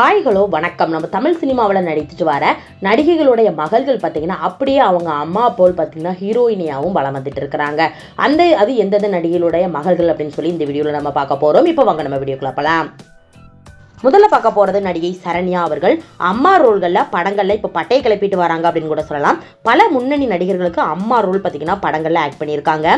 ஹாய்களோ வணக்கம். நம்ம தமிழ் சினிமாவில் நடித்துட்டு வர நடிகைகளுடைய மகள்கள் பார்த்தீங்கன்னா அப்படியே அவங்க அம்மா போல் பார்த்தீங்கன்னா ஹீரோயினியாகவும் வளம் வந்துட்டு இருக்கிறாங்க. அந்த அது எந்தெந்த நடிகைகளுடைய மகள்கள் அப்படின்னு சொல்லி இந்த வீடியோவில் நம்ம பார்க்க போகிறோம் இப்போ வாங்க நம்ம வீடியோக்குள்ள போகலாம் முதல்ல பார்க்க போகிறது நடிகை சரண்யா அவர்கள். அம்மா ரோல்களில் படங்களில் இப்போ பட்டையை கிளப்பிட்டு வராங்க அப்படின்னு கூட சொல்லலாம். பல முன்னணி நடிகர்களுக்கு அம்மா ரோல் பார்த்தீங்கன்னா படங்களில் ஆக்ட் பண்ணியிருக்காங்க.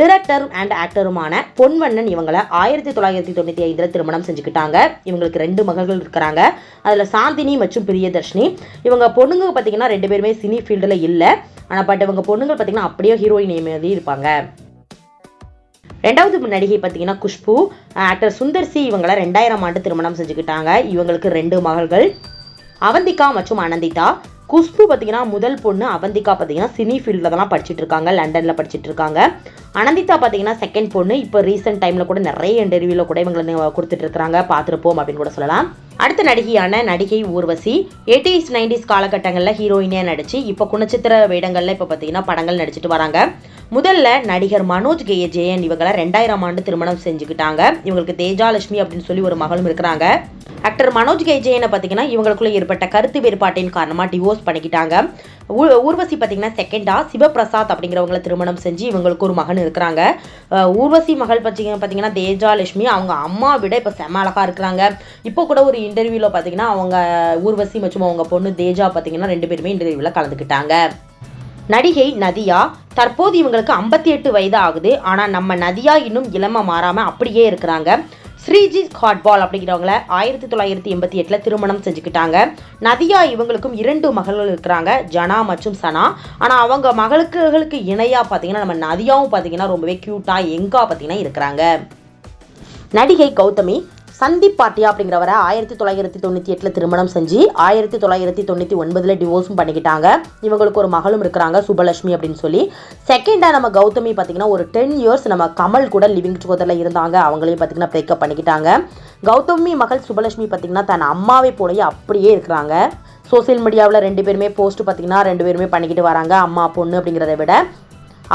டிரெக்டர் அண்ட் ஆக்டருமான பொன்வண்ணன் இவங்களை ஆயிரத்தி தொள்ளாயிரத்தி தொண்ணூற்றி ஐந்தில் திருமணம் செஞ்சுக்கிட்டாங்க. இவங்களுக்கு ரெண்டு மகள்கள் இருக்கிறாங்க. அதில் சாந்தினி மற்றும் பிரியதர்ஷினி. இவங்க பொண்ணுங்க பார்த்தீங்கன்னா ரெண்டு பேருமே சினி ஃபீல்டில் இல்லை. ஆனால் பட் இவங்க பொண்ணுங்க பார்த்தீங்கன்னா அப்படியே ஹீரோயின் மாதிரி இருப்பாங்க. ரெண்டாவது நடிகை பார்த்தீங்கன்னா குஷ்பு ஆக்டர் சுந்தர் சி இவங்களை ரெண்டாயிரம் ஆண்டு திருமணம் செஞ்சுக்கிட்டாங்க. இவங்களுக்கு ரெண்டு மகள்கள். அவந்திகா மற்றும் அனந்திதா. குஷ்பு பார்த்தீங்கன்னா முதல் பொண்ணு அவந்திகா பார்த்தீங்கன்னா சினி ஃபீல்டில் தான் படிச்சுட்டு இருக்காங்க லண்டனில் படிச்சுட்டு இருக்காங்க. அனந்திதா பார்த்தீங்கன்னா செகண்ட் பொண்ணு இப்போ ரீசெண்ட் டைமில் கூட நிறைய இன்டர்வியூவில் கூட இவங்களை கொடுத்துட்டு இருக்கிறாங்க பார்த்துருப்போம் அப்படின்னு கூட சொல்லலாம். அடுத்த நடிகையான நடிகை ஊர்வசி எயிட்டிஸ் நைன்டிஸ் காலகட்டங்களில் ஹீரோயினியாக நடிச்சு இப்போ குணச்சித்திர வேடங்களில் இப்போ பார்த்தீங்கன்னா படங்கள் நடிச்சிட்டு வராங்க. முதல்ல நடிகர் மனோஜ் கே ஜெயன் இவங்களை ரெண்டாயிரம் ஆண்டு திருமணம் செஞ்சுக்கிட்டாங்க. இவங்களுக்கு தேஜாலட்சுமி அப்படின்னு சொல்லி ஒரு மகளும் இருக்கிறாங்க. ஆக்டர் மனோஜ் கே ஜெயனை பார்த்தீங்கன்னா இவங்களுக்குள்ள ஏற்பட்ட கருத்து வேறுபாட்டின் காரணமாக டிவோர்ஸ் பண்ணிக்கிட்டாங்க. ஊ- ஊர்வசி பார்த்தீங்கன்னா செகண்டா சிவபிரசாத் அப்படிங்கிறவங்களை திருமணம் செஞ்சு இவங்களுக்கு ஒரு மகன் இருக்கிறாங்க. ஊர்வசி மகள் பற்றிங்க பார்த்தீங்கன்னா தேஜாலட்சுமி அவங்க அம்மா விட இப்போ செம அழகாக இருக்கிறாங்க. இப்போ கூட ஒரு இன்டர்வியூவில் பார்த்தீங்கன்னா அவங்க ஊர்வசி மற்றும் அவங்க பொண்ணு தேஜா பார்த்தீங்கன்னா ரெண்டு பேருமே இன்டர்வியூவில் கலந்துக்கிட்டாங்க. நடிகை நதியா தற்போது இவங்களுக்கு ஐம்பத்தி எட்டு வயது ஆகுது ஆனால் நம்ம நதியா இன்னும் இளம மாறாமல் அப்படியே இருக்கிறாங்க. ஸ்ரீஜி ஹாட்பால் அப்படிங்கிறவங்கள ஆயிரத்தி தொள்ளாயிரத்தி எண்பத்தி எட்டில் திருமணம் செஞ்சுக்கிட்டாங்க. நதியா இவங்களுக்கும் இரண்டு மகள்கள் இருக்கிறாங்க ஜனா மற்றும் சனா. ஆனால் அவங்க மகளுக்குகளுக்கு இணையாக பார்த்தீங்கன்னா நம்ம நதியாவும் பார்த்தீங்கன்னா ரொம்பவே க்யூட்டாக எங்கா பார்த்தீங்கன்னா இருக்கிறாங்க. நடிகை கௌதமி சந்தீப் பாட்டியா அப்படிங்கிறவரை ஆயிரத்தி தொள்ளாயிரத்தி தொண்ணூற்றி எட்டில் திருமணம் செஞ்சு ஆயிரத்தி தொள்ளாயிரத்தி தொண்ணூற்றி ஒன்பதில் டிவோர்ஸும் பண்ணிக்கிட்டாங்க. இவங்களுக்கு ஒரு மகளும் இருக்கிறாங்க சுபலட்சுமி அப்படின்னு சொல்லி. செகண்டாக நம்ம கௌதமி பார்த்தீங்கன்னா ஒரு டென் இயர்ஸ் நம்ம கமல் கூட லிவிங் டுகெதரில் இருந்தாங்க. அவங்களையும் பார்த்தீங்கன்னா பிரேக்கப் பண்ணிக்கிட்டாங்க. கௌதமி மகள் சுபலட்சுமி பார்த்தீங்கன்னா தன் அம்மாவை போலயே அப்படியே இருக்கிறாங்க. சோஷியல் மீடியாவில் ரெண்டு பேருமே போஸ்ட் பார்த்தீங்கன்னா ரெண்டு பேருமே பண்ணிக்கிட்டு வராங்க. அம்மா பொண்ணு அப்படிங்கிறத விட.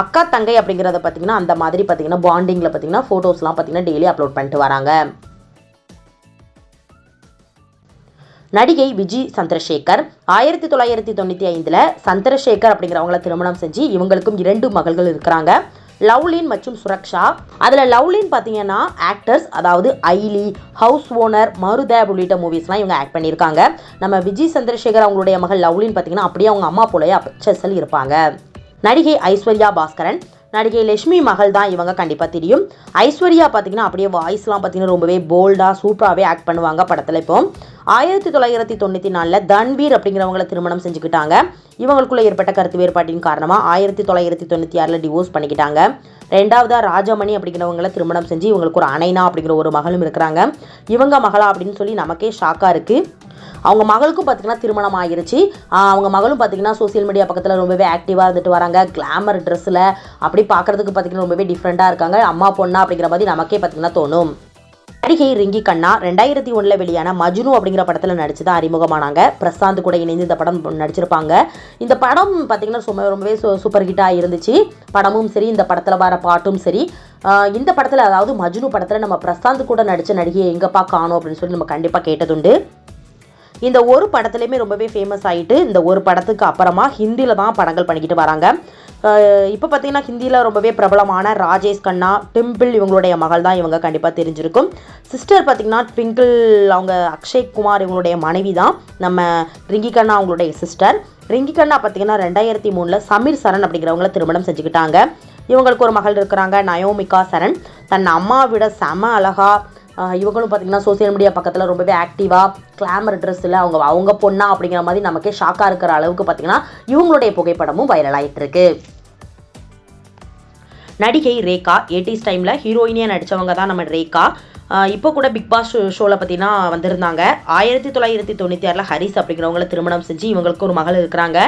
அக்கா தங்கை அப்படிங்கிறத பார்த்தீங்கன்னா அந்த மாதிரி பார்த்தீங்கன்னா பாண்டிங்கில் பார்த்தீங்கன்னா ஃபோட்டோஸ்லாம் பார்த்தீங்கன்னா டெய்லி அப்லோட் பண்ணிட்டு வராங்க. நடிகை விஜி சந்திரசேகர். ஆயிரத்தி தொள்ளாயிரத்தி தொண்ணூற்றி ஐந்தில் சந்திரசேகர் அப்படிங்கிறவங்கள திருமணம் செஞ்சு இவங்களுக்கும் இரண்டு மகள்கள் இருக்கிறாங்க. லவ்லின் மற்றும் சுரக்ஷா. அதில் லவ்லின் பார்த்தீங்கன்னா ஆக்டர்ஸ் அதாவது ஐலி ஹவுஸ் ஓனர் மருதேப் உள்ளிட்ட மூவிஸ்லாம் இவங்க ஆக்ட் பண்ணியிருக்காங்க. நம்ம விஜய் சந்திரசேகர் அவங்களுடைய மகள் லவ்லின் பார்த்தீங்கன்னா அப்படியே அவங்க அம்மா போலயே செஸ்ஸில் இருப்பாங்க நடிகை ஐஸ்வர்யா பாஸ்கரன். நடிகை லட்சுமி மகள் தான் இவங்க கண்டிப்பாக தெரியும். ஐஸ்வர்யா பார்த்தீங்கன்னா அப்படியே வாய்ஸ்லாம் பார்த்தீங்கன்னா ரொம்பவே போல்டாக சூப்பராகவே ஆக்ட் பண்ணுவாங்க படத்தில் இப்போ. ஆயிரத்தி தொள்ளாயிரத்தி தொண்ணூற்றி நாலில் தன்வீர் அப்படிங்கிறவங்கள திருமணம் செஞ்சுக்கிட்டாங்க. இவங்களுக்குள்ள ஏற்பட்ட கருத்து வேறுபாட்டின் காரணமாக ஆயிரத்தி தொள்ளாயிரத்தி தொண்ணூற்றி ஆறில் டிவோர்ஸ் பண்ணிக்கிட்டாங்க. ரெண்டாவதா ராஜமணி அப்படிங்கிறவங்கள திருமணம் செஞ்சு இவங்களுக்கு ஒரு அனைனா அப்படிங்கிற ஒரு மகளும் இருக்கிறாங்க. இவங்க மகளா அப்படின்னு சொல்லி நமக்கே ஷாக்காக இருக்குது அவங்க மகளுக்கும் பார்த்திங்கன்னா திருமணம் ஆகிருச்சு அவங்க மகளும் பார்த்தீங்கன்னா சோஷியல் மீடியா பக்கத்தில் ரொம்பவே ஆக்டிவாக இருந்துட்டு வராங்க. கிளாமர் ட்ரெஸ்ஸில் அப்படி பார்க்குறதுக்கு பார்த்தீங்கன்னா ரொம்பவே டிஃப்ரெண்ட்டாக இருக்காங்க. அம்மா பொண்ணா அப்படிங்கிற மாதிரி நமக்கே பார்த்தீங்கன்னா தோணும். நடிகை ரிங்கி கண்ணா ரெண்டாயிரத்தி ஒன்றில் வெளியான மஜ்னு அப்படிங்கிற படத்தில் நடிச்சு தான் அறிமுகமானாங்க. பிரசாந்த் கூட இணைந்து இந்த படம் நடிச்சிருப்பாங்க. இந்த படம் பார்த்தீங்கன்னா சும்மா ரொம்பவே சூ சூப்பர் ஹிட்டாக இருந்துச்சு. படமும் சரி இந்த படத்தில் வர பாட்டும் சரி. இந்த படத்தில் அதாவது மஜ்னு படத்தில் நம்ம பிரசாந்த் கூட நடித்த நடிகையை எங்கப்பா காணும் அப்படின்னு சொல்லி நம்ம கண்டிப்பாக கேட்டதுண்டு. இந்த ஒரு படத்துலையுமே ரொம்பவே ஃபேமஸ் ஆகிட்டு இந்த ஒரு படத்துக்கு அப்புறமா ஹிந்தியில் தான் படங்கள் பண்ணிக்கிட்டு வராங்க. இப்போ பார்த்தீங்கன்னா ஹிந்தியில் ரொம்பவே பிரபலமான ராஜேஷ் கண்ணா டிம்பிள் இவங்களுடைய மகள் தான் இவங்க கண்டிப்பாக தெரிஞ்சிருக்கும். சிஸ்டர் பார்த்தீங்கன்னா ட்விங்கிள் அவங்க அக்ஷய் குமார் இவங்களுடைய மனைவி தான். நம்ம ரிங்கி கண்ணா அவங்களுடைய சிஸ்டர் ரிங்கி கண்ணா பார்த்தீங்கன்னா ரெண்டாயிரத்தி மூணில் சமீர் சரண் அப்படிங்கிறவங்கள திருமணம் செஞ்சுக்கிட்டாங்க. இவங்களுக்கு ஒரு மகள் இருக்கிறாங்க நயோமிகா சரண். தன் அம்மாவிட செம அழகா இவங்களும் பார்த்தீங்கன்னா சோஷியல் மீடியா பக்கத்தில் ரொம்பவே ஆக்டிவாக கிளாமர் ட்ரெஸ்ஸில் அவங்க அவங்க பொண்ணா அப்படிங்கிற மாதிரி நமக்கே ஷாக்காக இருக்கிற அளவுக்கு பார்த்தீங்கன்னா இவங்களுடைய புகைப்படமும் வைரல் ஆயிட்டு இருக்கு நடிகை ரேகா எயிட்டிஸ் டைமில் ஹீரோயினியாக நடித்தவங்க தான் நம்ம ரேகா. இப்போ கூட பிக் பாஸ் ஷோ ஷோவில் பார்த்தீங்கன்னா வந்திருந்தாங்க. ஆயிரத்தி தொள்ளாயிரத்தி தொண்ணூற்றி ஆறில் ஹரிஸ் அப்படிங்கிறவங்கள திருமணம் செஞ்சு இவங்களுக்கு ஒரு மகள் இருக்கிறாங்க.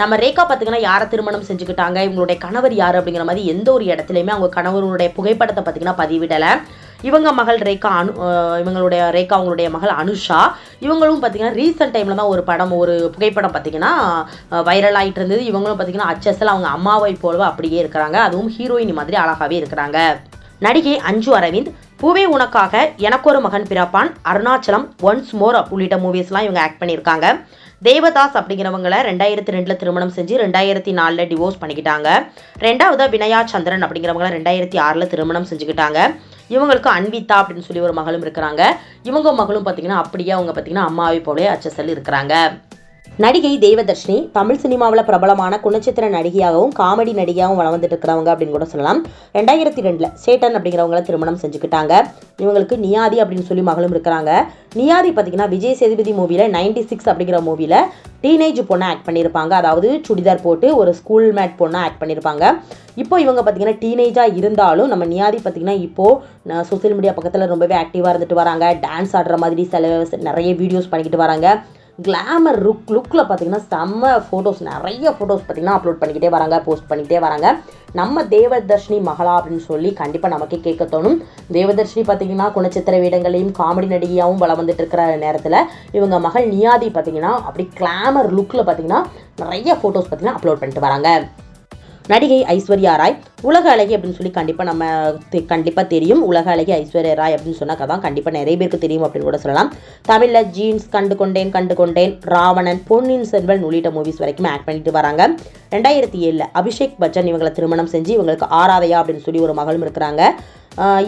நம்ம ரேகா பார்த்தீங்கன்னா யாரை திருமணம் செஞ்சுக்கிட்டாங்க? இவங்களுடைய கணவர் யார் அப்படிங்கிற மாதிரி எந்த ஒரு இடத்துலையுமே அவங்க கணவருடைய புகைப்படத்தை பார்த்தீங்கன்னா பதிவிடலை. இவங்க மகள் ரேகா அனு இவங்களுடைய ரேகா அவங்களுடைய மகள் அனுஷா. இவங்களும் பார்த்தீங்கன்னா ரீசெண்ட் டைமில் தான் ஒரு படம் ஒரு புகைப்படம் பார்த்தீங்கன்னா வைரல் ஆகிட்டு இருந்தது. இவங்களும் பார்த்தீங்கன்னா அச்சஸில் அவங்க அம்மாவை போலவே அப்படியே இருக்கிறாங்க. அதுவும் ஹீரோயின் மாதிரி அழகாகவே இருக்கிறாங்க. நடிகை அஞ்சு அரவிந்த் பூவே உனக்காக எனக்கொரு மகன் பிறப்பான். அருணாச்சலம் ஒன்ஸ் மோர் உள்ளிட்ட மூவிஸ்லாம் இவங்க ஆக்ட் பண்ணியிருக்காங்க. தேவதாஸ் அப்படிங்கிறவங்கள ரெண்டாயிரத்தி ரெண்டில் திருமணம் செஞ்சு ரெண்டாயிரத்தி நாலில் டிவோர்ஸ் பண்ணிக்கிட்டாங்க. ரெண்டாவது வினயா சந்திரன் அப்படிங்கிறவங்கள ரெண்டாயிரத்தி ஆறில் திருமணம் செஞ்சுக்கிட்டாங்க. இவங்களுக்கு அன்விதா அப்படின்னு சொல்லி ஒரு மகளும் இருக்கிறாங்க. இவங்க மகளும் பார்த்தீங்கன்னா அப்படியே அவங்க பார்த்தீங்கன்னா அம்மாவை போலே அச்சசல் இருக்கிறாங்க. நடிகை தேவதர்ஷினி தமிழ் சினிமாவில் பிரபலமான குணச்சித்திர நடிகையாகவும் காமெடி நடிகையாகவும் வளர்ந்துட்டு இருக்கிறவங்க அப்படின்னு கூட சொல்லலாம். ரெண்டாயிரத்தி ரெண்டில் சேட்டன் அப்படிங்கிறவங்கள திருமணம் செஞ்சுக்கிட்டாங்க. இவங்களுக்கு நியாதி அப்படின்னு சொல்லி மகளும் இருக்கிறாங்க. நியாதி பார்த்தீங்கன்னா விஜய் சேதுபதி மூவியில் நைன்டி சிக்ஸ் அப்படிங்கிற மூவியில் டீனேஜ் பொண்ணை ஆக்ட் பண்ணியிருப்பாங்க. அதாவது சுடிதார் போட்டு ஒரு ஸ்கூல் மேட் பொண்ணை ஆக்ட் பண்ணியிருப்பாங்க. இப்போ இவங்க பார்த்தீங்கன்னா டீனேஜாக இருந்தாலும் நம்ம நியாதி பார்த்தீங்கன்னா இப்போது சோசியல் மீடியா பக்கத்தில் ரொம்பவே ஆக்டிவாக இருந்துட்டு வராங்க. டான்ஸ் ஆடுற மாதிரி சில நிறைய வீடியோஸ் பண்ணிக்கிட்டு வராங்க. கிளாமர் லுக் லுக்கில் பார்த்தீங்கன்னா செம்ம ஃபோட்டோஸ் நிறைய ஃபோட்டோஸ் பார்த்திங்கன்னா அப்லோட் பண்ணிக்கிட்டே வராங்க போஸ்ட் பண்ணிக்கிட்டே வராங்க. நம்ம தேவதர்ஷினி மகளா அப்படின்னு சொல்லி கண்டிப்பாக நமக்கே கேட்க தோணும். தேவதர்ஷினி பார்த்தீங்கன்னா குணச்சித்திர வேடங்களையும் காமெடி நடிகையாகவும் வளம் வந்துட்டு இருக்கிற நேரத்தில் இவங்க மகள் நியாதி பார்த்தீங்கன்னா அப்படி கிளாமர் லுக்கில் பார்த்தீங்கன்னா நிறைய ஃபோட்டோஸ் பார்த்தீங்கன்னா அப்லோட் பண்ணிட்டு வராங்க. நடிகை ஐஸ்வர்யா ராய் உலக அழகி அப்படின்னு சொல்லி கண்டிப்பாக நம்ம கண்டிப்பாக தெரியும். உலக அழகி ஐஸ்வர்யா ராய் அப்படின்னு சொன்னாக்க தான் கண்டிப்பாக நிறைய பேருக்கு தெரியும் அப்படின்னு கூட சொல்லலாம். தமிழில் ஜீன்ஸ் கண்டு கொண்டேன் கண்டு கொண்டேன் ராவணன் பொன்னியின் செல்வன் உள்ளிட்ட மூவிஸ் வரைக்கும் ஆக்ட் பண்ணிட்டு வராங்க. ரெண்டாயிரத்தி ஏழில் அபிஷேக் பச்சன் இவங்களை திருமணம் செஞ்சு இவங்களுக்கு ஆராதையா அப்படின்னு சொல்லி ஒரு மகளும் இருக்கிறாங்க.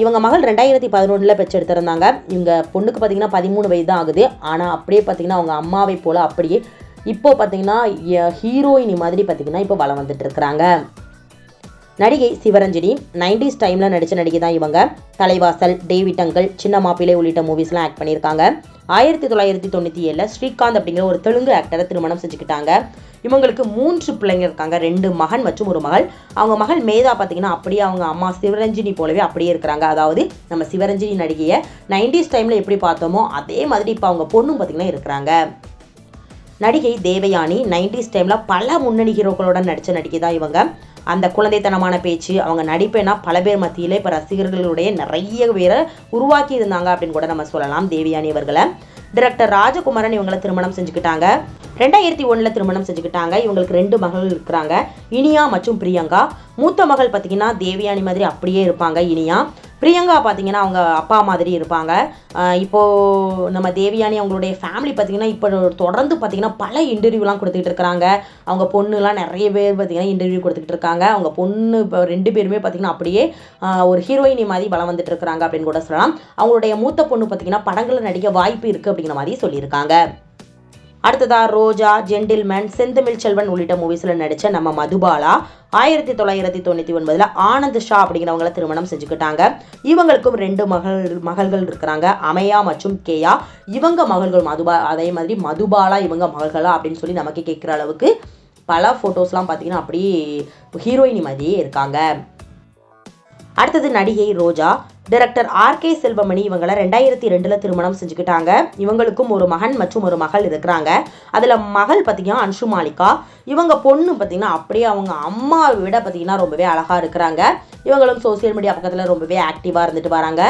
இவங்க மகள் ரெண்டாயிரத்தி பதினொன்றில் பெற்று எடுத்திருந்தாங்க இவங்க பொண்ணுக்கு பார்த்தீங்கன்னா பதிமூணு வயது தான் ஆகுது. ஆனால் அப்படியே பார்த்தீங்கன்னா அவங்க அம்மாவை போல் அப்படியே இப்போ பார்த்தீங்கன்னா ஹீரோயினி மாதிரி பார்த்தீங்கன்னா இப்போ வளம் வந்துட்டு இருக்கிறாங்க நடிகை சிவரஞ்சனி நைன்டிஸ் டைமில் நடித்த நடிகை தான் இவங்க. தலைவாசல் டேவிட் அங்கிள் சின்ன மாப்பிள்ளை உள்ளிட்ட மூவிஸ்லாம் ஆக்ட் பண்ணியிருக்காங்க. ஆயிரத்தி தொள்ளாயிரத்தி தொண்ணூற்றி ஏழில் ஸ்ரீகாந்த் அப்படிங்கிற ஒரு தெலுங்கு ஆக்டரை திருமணம் செஞ்சுக்கிட்டாங்க. இவங்களுக்கு மூன்று பிள்ளைங்க இருக்காங்க. ரெண்டு மகன் மற்றும் ஒரு மகள். அவங்க மகள் மேதா பார்த்தீங்கன்னா அப்படியே அவங்க அம்மா சிவரஞ்சினி போலவே அப்படியே இருக்கிறாங்க. அதாவது நம்ம சிவரஞ்சினி நடிகையை நைன்டிஸ் டைமில் எப்படி பார்த்தோமோ அதே மாதிரி இப்போ அவங்க பொண்ணும் பார்த்தீங்கன்னா இருக்கிறாங்க. நடிகை தேவயானி நைன்டிஸ் டைமில் பல முன்னணி ஹீரோக்களோட நடித்த நடிகை தான் இவங்க. அந்த குழந்தைத்தனமான பேச்சு அவங்க நடிப்பேனா பல பேர் மத்தியில் இப்போ ரசிகர்களுடைய நிறைய பேரை உருவாக்கி இருந்தாங்க அப்படின்னு கூட நம்ம சொல்லலாம் தேவயானி அவர்களை. டிரெக்டர் ராஜகுமாரன் இவங்களை திருமணம் செஞ்சுக்கிட்டாங்க. ரெண்டாயிரத்தி ஒன்றில் திருமணம் செஞ்சுக்கிட்டாங்க. இவங்களுக்கு ரெண்டு மகள் இருக்கிறாங்க. இனியா மற்றும் பிரியங்கா. மூத்த மகள் பார்த்தீங்கன்னா தேவயானி மாதிரி அப்படியே இருப்பாங்க இனியா. பிரியங்கா பார்த்தீங்கன்னா அவங்க அப்பா மாதிரி இருப்பாங்க. இப்போது நம்ம தேவியானி அவங்களுடைய ஃபேமிலி பார்த்தீங்கன்னா இப்போ தொடர்ந்து பார்த்தீங்கன்னா பல இன்டர்வியூலாம் கொடுத்துக்கிட்டு இருக்கிறாங்க. அவங்க பொண்ணுலாம் நிறைய பேர் பார்த்தீங்கன்னா இன்டர்வியூ கொடுத்துக்கிட்டு இருக்காங்க. அவங்க பொண்ணு இப்போ ரெண்டு பேருமே பார்த்தீங்கன்னா அப்படியே ஒரு ஹீரோயினி மாதிரி வளம் வந்துட்டு இருக்கிறாங்க அப்படின்னு கூட சொல்லலாம். அவங்களுடைய மூத்த பொண்ணு பார்த்தீங்கன்னா படங்களில் நடிக்க வாய்ப்பு இருக்குது அப்படிங்கிற மாதிரி சொல்லியிருக்காங்க. அடுத்ததா ரோஜா ஜென்டில்மேன் செந்தமிழ் செல்வன் உள்ளிட்ட மூவிஸில் நடித்த நம்ம மதுபாலா ஆயிரத்தி தொள்ளாயிரத்தி தொண்ணூற்றி ஒன்பதில் ஆனந்த் ஷா அப்படிங்கிறவங்கள திருமணம் செஞ்சுக்கிட்டாங்க. இவங்களுக்கும் ரெண்டு மகள் மகள்கள் இருக்கிறாங்க. அமையா மற்றும் கேயா. இவங்க மகள்கள் மதுபா அதே மாதிரி மதுபாலா இவங்க மகள்களா அப்படின்னு சொல்லி நமக்கு கேட்குற அளவுக்கு பல ஃபோட்டோஸ்லாம் பார்த்தீங்கன்னா அப்படியே ஹீரோயினி மாதிரியே இருக்காங்க. அடுத்தது நடிகை Roja. Director R K Selvamani இவங்களை ரெண்டாயிரத்தி ரெண்டில் திருமணம் செஞ்சுக்கிட்டாங்க. இவங்களுக்கும் ஒரு மகன் மற்றும் ஒரு மகள் இருக்கிறாங்க. அதில் மகள் பார்த்தீங்கன்னா அன்ஷு மாலிகா. இவங்க பொண்ணு பார்த்தீங்கன்னா அப்படியே அவங்க அம்மாவை விட பார்த்தீங்கன்னா ரொம்பவே அழகாக இருக்கிறாங்க. இவங்களும் சோசியல் மீடியா பக்கத்தில் ரொம்பவே ஆக்டிவாக இருந்துட்டு வராங்க.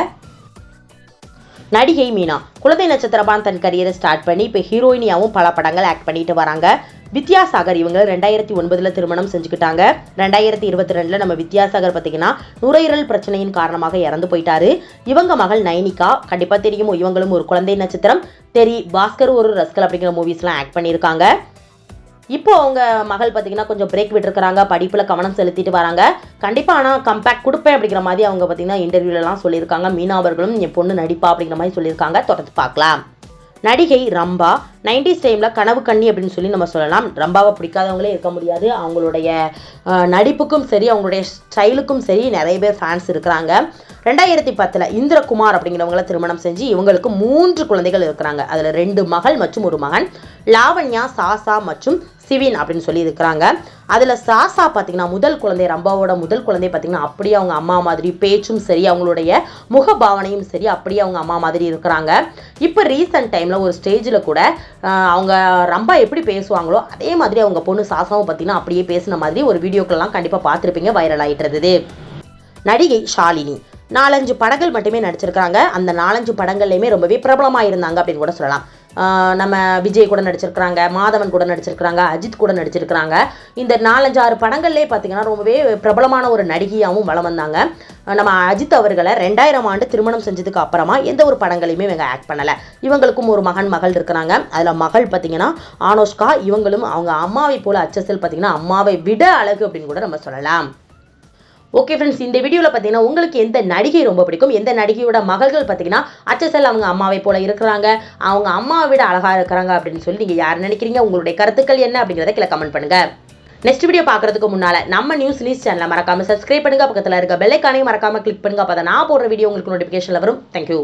நடிகை மீனா. குழந்தை நட்சத்திரபான் தன் கரியரை ஸ்டார்ட் பண்ணி இப்போ ஹீரோயினியாவும் பல படங்கள் ஆக்ட் பண்ணிட்டு வராங்க. வித்யாசாகர் இவங்க ரெண்டாயிரத்தி ஒன்பதுல திருமணம் செஞ்சுக்கிட்டாங்க. ரெண்டாயிரத்தி இருபத்தி ரெண்டுல நம்ம வித்யாசாகர் பார்த்தீங்கன்னா நுரையீரல் பிரச்சனையின் காரணமாக இறந்து போயிட்டாரு. இவங்க மகள் நைனிகா கண்டிப்பா தெரியும் இவங்களும் ஒரு குழந்தை நட்சத்திரம். தெரி பாஸ்கர் ஒரு ரஸ்கல் அப்படிங்கிற மூவிஸ்லாம் ஆக்ட் பண்ணியிருக்காங்க. இப்போ அவங்க மகள் பார்த்தீங்கன்னா கொஞ்சம் பிரேக் விட்டுருக்காங்க படிப்பில் கவனம் செலுத்திட்டு வராங்க. கண்டிப்பாக ஆனால் கம்பேக் கொடுப்பேன் அப்படிங்கிற மாதிரி அவங்க பார்த்தீங்கன்னா இன்டர்வியூலலாம் சொல்லியிருக்காங்க. மீனா அவர்களும் என் பொண்ணு நடிப்பா அப்படிங்கிற மாதிரி சொல்லியிருக்காங்க. தொடர்ந்து பார்க்கலாம். நடிகை ரம்பா நைன்டிஸ் டைமில் கனவு கண்ணி அப்படின்னு சொல்லி நம்ம சொல்லலாம். ரம்பாவை பிடிக்காதவங்களே இருக்க முடியாது. அவங்களுடைய நடிப்புக்கும் சரி அவங்களுடைய ஸ்டைலுக்கும் சரி நிறைய பேர் ஃபேன்ஸ் இருக்கிறாங்க. ரெண்டாயிரத்தி பத்தில் இந்திரகுமார் அப்படிங்கிறவங்கள திருமணம் செஞ்சு இவங்களுக்கு மூன்று குழந்தைகள் இருக்கிறாங்க. அதில் ரெண்டு மகள் மற்றும் ஒரு மகன். லாவண்யா சாசா மற்றும் சிவின் அப்படின்னு சொல்லி இருக்கிறாங்க அதில் சாசா பார்த்தீங்கன்னா முதல் குழந்தை ரம்பாவோட முதல் குழந்தை பார்த்தீங்கன்னா அப்படியே அவங்க அம்மா மாதிரி பேச்சும் சரி அவங்களுடைய முக பாவனையும் சரி அப்படியே அவங்க அம்மா மாதிரி இருக்கிறாங்க. இப்போ ரீசன்ட் டைமில் ஒரு ஸ்டேஜில் கூட அவங்க ரம்பா எப்படி பேசுவாங்களோ அதே மாதிரி அவங்க பொண்ணு சாசாவும் பார்த்தீங்கன்னா அப்படியே பேசின மாதிரி ஒரு வீடியோக்கெல்லாம் கண்டிப்பாக பார்த்துருப்பீங்க வைரல் ஆகிட்டு இருந்தது நடிகை ஷாலினி நாலஞ்சு படங்கள் மட்டுமே நடிச்சிருக்காங்க அந்த நாலஞ்சு படங்கள்லையுமே ரொம்பவே பிரபலமாக இருந்தாங்க அப்படின்னு கூட சொல்லலாம். நம்ம விஜய் கூட நடிச்சிருக்கிறாங்க மாதவன் கூட நடிச்சிருக்கிறாங்க அஜித் கூட நடிச்சிருக்கிறாங்க. இந்த நாலஞ்சு ஆறு படங்கள்லேயே பார்த்தீங்கன்னா ரொம்பவே பிரபலமான ஒரு நடிகையாகவும் வளம் வந்தாங்க. நம்ம அஜித் அவர்களை ரெண்டாயிரம் ஆண்டு திருமணம் செஞ்சதுக்கு அப்புறமா எந்த ஒரு படங்களையுமே இவங்க ஆக்ட் பண்ணலை. இவங்களுக்கும் ஒரு மகன் மகள் இருக்கிறாங்க. அதில் மகள் பார்த்தீங்கன்னா ஆனோஷ்கா இவங்களும் அவங்க அம்மாவை போல அச்சசல் பார்த்தீங்கன்னா அம்மாவை விட அழகு அப்படின்னு கூட நம்ம சொல்லலாம். ஓகே ஃப்ரெண்ட்ஸ் இந்த வீடியோவில் பார்த்தீங்கன்னா உங்களுக்கு எந்த நடிகை ரொம்ப பிடிக்கும்? எந்த நடிகையோட மகள்கள் பார்த்தீங்கன்னா அச்சசல் அவங்க அம்மாவை போல இருக்கிறாங்க. அவங்க அம்மாவை விட அழகாக இருக்கிறாங்க அப்படின்னு சொல்லி நீங்கள் யார் நினைக்கிறீங்க? உங்களுடைய கருத்துக்கள் என்ன அப்படிங்கிறத கீழே கமெண்ட் பண்ணுங்க. நெக்ஸ்ட் வீடியோ பார்க்குறதுக்கு முன்னால் நம்ம நியூஸ் நியூஸ் சேனலை மறக்காம சப்ஸ்கிரைப் பண்ணுங்க. பக்கத்தில் இருக்க பெல்லைக்கானையும் மறக்காம கிளிக் பண்ணுங்க. அப்போ நான் போடுற வீடியோ உங்களுக்கு நோட்டிஃபிகேஷனில் வரும். தேங்க்யூ